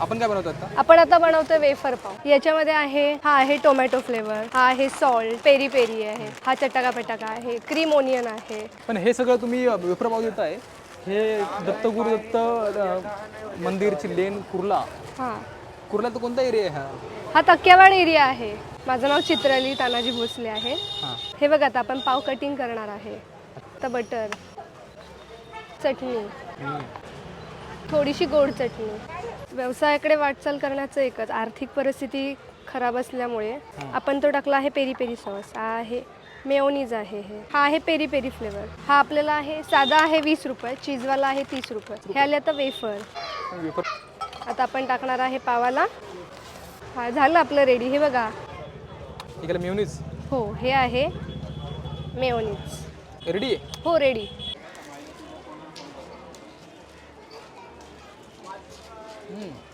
आपण काय बनवतो आता? आपण आता बनवतोय वेफर पाव. याच्यामध्ये आहे हा आहे टोमॅटो फ्लेवर हा आहे सॉल्ट पेरी पेरी आहे हा चटाका पटाका आहे क्रीम ओनियन आहे. पण हे सगळं तुम्ही वेफर पाव देत आहे हे दत्तगुरु दत्त अ, मंदिरची लेन कुर्ला. हा. कुर्ला तर कोणता एरिया आहे हा? हा तक्क्यावाड एरिया आहे. माझं नाव चित्राली तानाजी भोसले आहे. हां. हे बघा आता आपण पाव कटिंग करणार आहे. आता बटर चटणी. थोडीशी गोड चटणी. व्यवसायाकडे वाटचाल करण्याचं एकच. आर्थिक परिस्थिती खराब असल्यामुळे आपण तो टाकला आहे पेरी पेरी सॉस. हा आहे मेयोनीज आहे हे. हा आहे पेरी पेरी फ्लेवर. हा आपल्याला आहे साधा आहे वीस रुपये चीजवाला आहे तीस रुपये. हे आले आता वेफर. वेफर. आता आपण टाकणार आहे पावाला. हा झालं आपलं रेडी हे बघा. मेवनीज हो हे आहे मेयोनीज. रेडी हो रेडी 嗯。